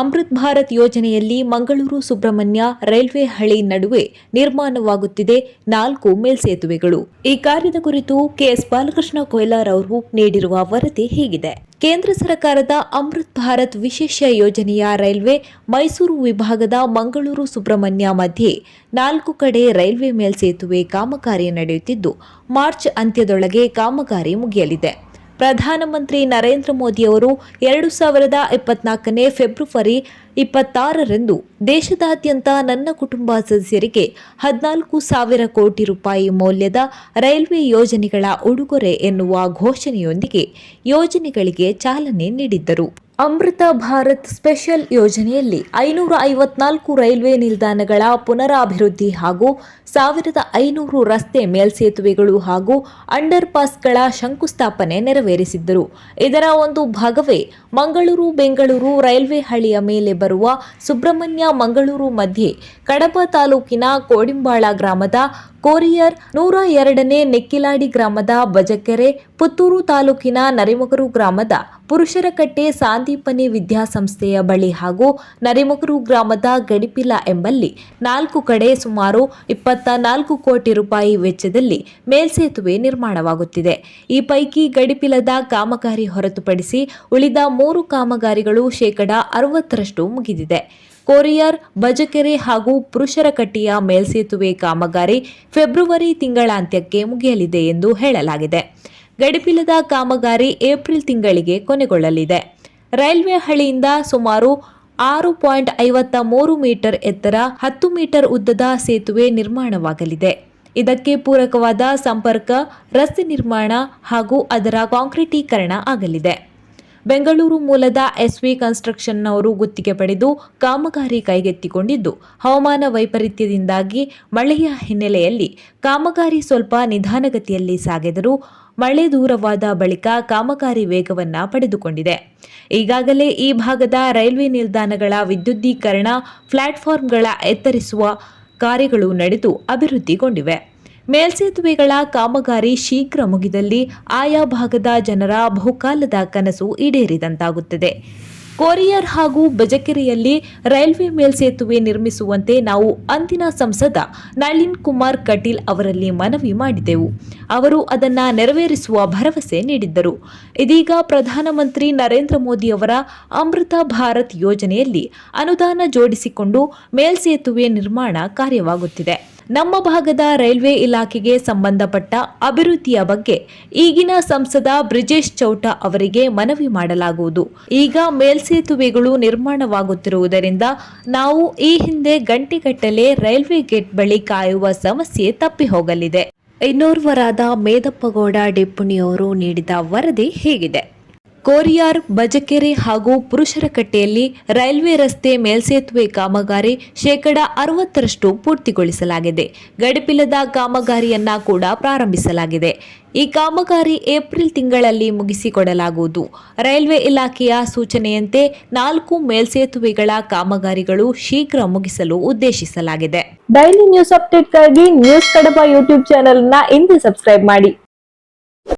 ಅಮೃತ್ ಭಾರತ್ ಯೋಜನೆಯಲ್ಲಿ ಮಂಗಳೂರು ಸುಬ್ರಹ್ಮಣ್ಯ ರೈಲ್ವೆ ಹಳಿ ನಡುವೆ ನಿರ್ಮಾಣವಾಗುತ್ತಿದೆ ನಾಲ್ಕು ಮೇಲ್ಸೇತುವೆಗಳು ಈ ಕಾರ್ಯದ ಕುರಿತು ಕೆಎಸ್ ಬಾಲಕೃಷ್ಣ ಕೊಯ್ಲಾರ್ ಅವರು ನೀಡಿರುವ ವರದಿ ಹೀಗಿದೆ. ಕೇಂದ್ರ ಸರ್ಕಾರದ ಅಮೃತ್ ಭಾರತ್ ವಿಶೇಷ ಯೋಜನೆಯ ರೈಲ್ವೆ ಮೈಸೂರು ವಿಭಾಗದ ಮಂಗಳೂರು ಸುಬ್ರಹ್ಮಣ್ಯ ಮಧ್ಯೆ ನಾಲ್ಕು ಕಡೆ ರೈಲ್ವೆ ಮೇಲ್ಸೇತುವೆ ಕಾಮಗಾರಿ ನಡೆಯುತ್ತಿದ್ದು, ಮಾರ್ಚ್ ಅಂತ್ಯದೊಳಗೆ ಕಾಮಗಾರಿ ಮುಗಿಯಲಿದೆ. ಪ್ರಧಾನಮಂತ್ರಿ ನರೇಂದ್ರ ಮೋದಿಯವರು ಎರಡು ಸಾವಿರದ ಇಪ್ಪತ್ನಾಲ್ಕನೇ ಫೆಬ್ರವರಿ ಇಪ್ಪತ್ತಾರರಂದು ದೇಶದಾದ್ಯಂತ ನನ್ನ ಕುಟುಂಬ ಸದಸ್ಯರಿಗೆ ಹದಿನಾಲ್ಕು ಸಾವಿರ ಕೋಟಿ ರೂಪಾಯಿ ಮೌಲ್ಯದ ರೈಲ್ವೆ ಯೋಜನೆಗಳ ಉಡುಗೊರೆ ಎನ್ನುವ ಘೋಷಣೆಯೊಂದಿಗೆ ಯೋಜನೆಗಳಿಗೆ ಚಾಲನೆ ನೀಡಿದ್ದರು. ಅಮೃತ ಭಾರತ್ ಸ್ಪೆಷಲ್ ಯೋಜನೆಯಲ್ಲಿ ಐನೂರ ಐವತ್ನಾಲ್ಕು ರೈಲ್ವೆ ನಿಲ್ದಾಣಗಳ ಪುನರಾಭಿವೃದ್ಧಿ ಹಾಗೂ ಸಾವಿರದ ಐನೂರು ರಸ್ತೆ ಮೇಲ್ಸೇತುವೆಗಳು ಹಾಗೂ ಅಂಡರ್ ಪಾಸ್ಗಳ ಶಂಕುಸ್ಥಾಪನೆ ನೆರವೇರಿಸಿದ್ದರು. ಇದರ ಒಂದು ಭಾಗವೇ ಮಂಗಳೂರು ಬೆಂಗಳೂರು ರೈಲ್ವೆ ಹಳಿಯ ಮೇಲೆ ಬರುವ ಸುಬ್ರಹ್ಮಣ್ಯ ಮಂಗಳೂರು ಮಧ್ಯೆ ಕಡಬ ತಾಲೂಕಿನ ಕೋಡಿಂಬಾಳ ಗ್ರಾಮದ ಕೋರಿಯರ್ ನೂರ ಎರಡನೇ ನೆಕ್ಕಿಲಾಡಿ ಗ್ರಾಮದ ಬಜಕೆರೆ, ಪುತ್ತೂರು ತಾಲೂಕಿನ ನರಿಮಗರು ಗ್ರಾಮದ ಪುರುಷರಕಟ್ಟೆ ಸಾಂದೀಪನಿ ವಿದ್ಯಾಸಂಸ್ಥೆಯ ಬಳಿ ಹಾಗೂ ನರಿಮಗರು ಗ್ರಾಮದ ಗಡಿಪಿಲ ಎಂಬಲ್ಲಿ ನಾಲ್ಕು ಕಡೆ ಸುಮಾರು ಇಪ್ಪತ್ತ ನಾಲ್ಕು ಕೋಟಿ ರೂಪಾಯಿ ವೆಚ್ಚದಲ್ಲಿ ಮೇಲ್ಸೇತುವೆ ನಿರ್ಮಾಣವಾಗುತ್ತಿದೆ. ಈ ಪೈಕಿ ಗಡಿಪಿಲದ ಕಾಮಗಾರಿ ಹೊರತುಪಡಿಸಿ ಉಳಿದ ಮೂರು ಕಾಮಗಾರಿಗಳು ಶೇಕಡ ಅರವತ್ತರಷ್ಟು ಮುಗಿದಿದೆ. ಕೊರಿಯರ್, ಬಜಕೆರೆ ಹಾಗೂ ಪುರುಷರ ಕಟ್ಟಿಯ ಮೇಲ್ಸೇತುವೆ ಕಾಮಗಾರಿ ಫೆಬ್ರವರಿ ತಿಂಗಳಾಂತ್ಯಕ್ಕೆ ಮುಗಿಯಲಿದೆ ಎಂದು ಹೇಳಲಾಗಿದೆ. ಗಡಿಪಿಲದ ಕಾಮಗಾರಿ ಏಪ್ರಿಲ್ ತಿಂಗಳಿಗೆ ಕೊನೆಗೊಳ್ಳಲಿದೆ. ರೈಲ್ವೆ ಹಳಿಯಿಂದ ಸುಮಾರು ಆರು ಪಾಯಿಂಟ್ ಐವತ್ತ ಮೂರು ಮೀಟರ್ ಎತ್ತರ ಹತ್ತು ಮೀಟರ್ ಉದ್ದದ ಸೇತುವೆ ನಿರ್ಮಾಣವಾಗಲಿದೆ. ಇದಕ್ಕೆ ಪೂರಕವಾದ ಸಂಪರ್ಕ, ರಸ್ತೆ ನಿರ್ಮಾಣ ಹಾಗೂ ಅದರ ಕಾಂಕ್ರೀಟೀಕರಣ ಆಗಲಿದೆ. ಬೆಂಗಳೂರು ಮೂಲದ ಎಸ್ವಿ ಕನ್ಸ್ಟ್ರಕ್ಷನ್ನವರು ಗುತ್ತಿಗೆ ಪಡೆದು ಕಾಮಗಾರಿ ಕೈಗೆತ್ತಿಕೊಂಡಿದ್ದು, ಹವಾಮಾನ ವೈಪರೀತ್ಯದಿಂದಾಗಿ ಮಳೆಯ ಹಿನ್ನೆಲೆಯಲ್ಲಿ ಕಾಮಗಾರಿ ಸ್ವಲ್ಪ ನಿಧಾನಗತಿಯಲ್ಲಿ ಸಾಗಿದರೂ ಮಳೆ ದೂರವಾದ ಬಳಿಕ ಕಾಮಗಾರಿ ವೇಗವನ್ನ ಪಡೆದುಕೊಂಡಿದೆ. ಈಗಾಗಲೇ ಈ ಭಾಗದ ರೈಲ್ವೆ ನಿಲ್ದಾಣಗಳ ವಿದ್ಯುದ್ದೀಕರಣ, ಪ್ಲಾಟ್ಫಾರ್ಮ್ಗಳ ಎತ್ತರಿಸುವ ಕಾರ್ಯಗಳು ನಡೆದು ಅಭಿವೃದ್ಧಿಗೊಂಡಿವೆ. ಮೇಲ್ಸೇತುವೆಗಳ ಕಾಮಗಾರಿ ಶೀಘ್ರ ಮುಗಿದಲ್ಲಿ ಆಯಾ ಭಾಗದ ಜನರ ಬಹುಕಾಲದ ಕನಸು ಈಡೇರಿದಂತಾಗುತ್ತದೆ. ಕೊರಿಯರ್ ಹಾಗೂ ಬಜಕೆರೆಯಲ್ಲಿ ರೈಲ್ವೆ ಮೇಲ್ಸೇತುವೆ ನಿರ್ಮಿಸುವಂತೆ ನಾವು ಅಂದಿನ ಸಂಸದ ನಳಿನ್ ಕುಮಾರ್ ಕಟೀಲ್ ಅವರಲ್ಲಿ ಮನವಿ ಮಾಡಿದೆವು. ಅವರು ಅದನ್ನು ನೆರವೇರಿಸುವ ಭರವಸೆ ನೀಡಿದ್ದರು. ಇದೀಗ ಪ್ರಧಾನಮಂತ್ರಿ ನರೇಂದ್ರ ಮೋದಿ ಅವರ ಅಮೃತ ಭಾರತ್ ಯೋಜನೆಯಲ್ಲಿ ಅನುದಾನ ಜೋಡಿಸಿಕೊಂಡು ಮೇಲ್ಸೇತುವೆ ನಿರ್ಮಾಣ ಕಾರ್ಯವಾಗುತ್ತಿದೆ. ನಮ್ಮ ಭಾಗದ ರೈಲ್ವೆ ಇಲಾಖೆಗೆ ಸಂಬಂಧಪಟ್ಟ ಅಭಿವೃದ್ಧಿಯ ಬಗ್ಗೆ ಈಗಿನ ಸಂಸದ ಬ್ರಿಜೇಶ್ ಚೌಟ ಅವರಿಗೆ ಮನವಿ ಮಾಡಲಾಗುವುದು. ಈಗ ಮೇಲ್ಸೇತುವೆಗಳು ನಿರ್ಮಾಣವಾಗುತ್ತಿರುವುದರಿಂದ ನಾವು ಈ ಹಿಂದೆ ಗಂಟೆಗಟ್ಟಲೆ ರೈಲ್ವೆ ಗೇಟ್ ಬಳಿ ಕಾಯುವ ಸಮಸ್ಯೆ ತಪ್ಪಿ ಹೋಗಲಿದೆ. ಇನ್ನೋರ್ವರಾದ ಮೇದಪ್ಪಗೌಡ ಡಿಪ್ಪುಣಿಯವರು ನೀಡಿದ ವರದಿ ಹೇಗಿದೆ. ಕೋರಿಯಾರ್, ಬಜಕೆರೆ ಹಾಗೂ ಪುರುಷರ ಕಟ್ಟೆಯಲ್ಲಿ ರೈಲ್ವೆ ರಸ್ತೆ ಮೇಲ್ಸೇತುವೆ ಕಾಮಗಾರಿ ಶೇಕಡ ಅರವತ್ತರಷ್ಟು ಪೂರ್ತಿಗೊಳಿಸಲಾಗಿದೆ. ಗಡಿಪಿಲದ ಕಾಮಗಾರಿಯನ್ನ ಕೂಡ ಪ್ರಾರಂಭಿಸಲಾಗಿದೆ. ಈ ಕಾಮಗಾರಿ ಏಪ್ರಿಲ್ ತಿಂಗಳಲ್ಲಿ ಮುಗಿಸಿಕೊಡಲಾಗುವುದು. ರೈಲ್ವೆ ಇಲಾಖೆಯ ಸೂಚನೆಯಂತೆ ನಾಲ್ಕು ಮೇಲ್ಸೇತುವೆಗಳ ಕಾಮಗಾರಿಗಳು ಶೀಘ್ರ ಮುಗಿಸಲು ಉದ್ದೇಶಿಸಲಾಗಿದೆ. ಡೈಲಿ ನ್ಯೂಸ್ ಅಪ್ಡೇಟ್ಗಾಗಿ ನ್ಯೂಸ್ ಕಡಪ ಯೂಟ್ಯೂಬ್ ಚಾನೆಲ್ನ ಇಂದು ಸಬ್ಸ್ಕ್ರೈಬ್ ಮಾಡಿ.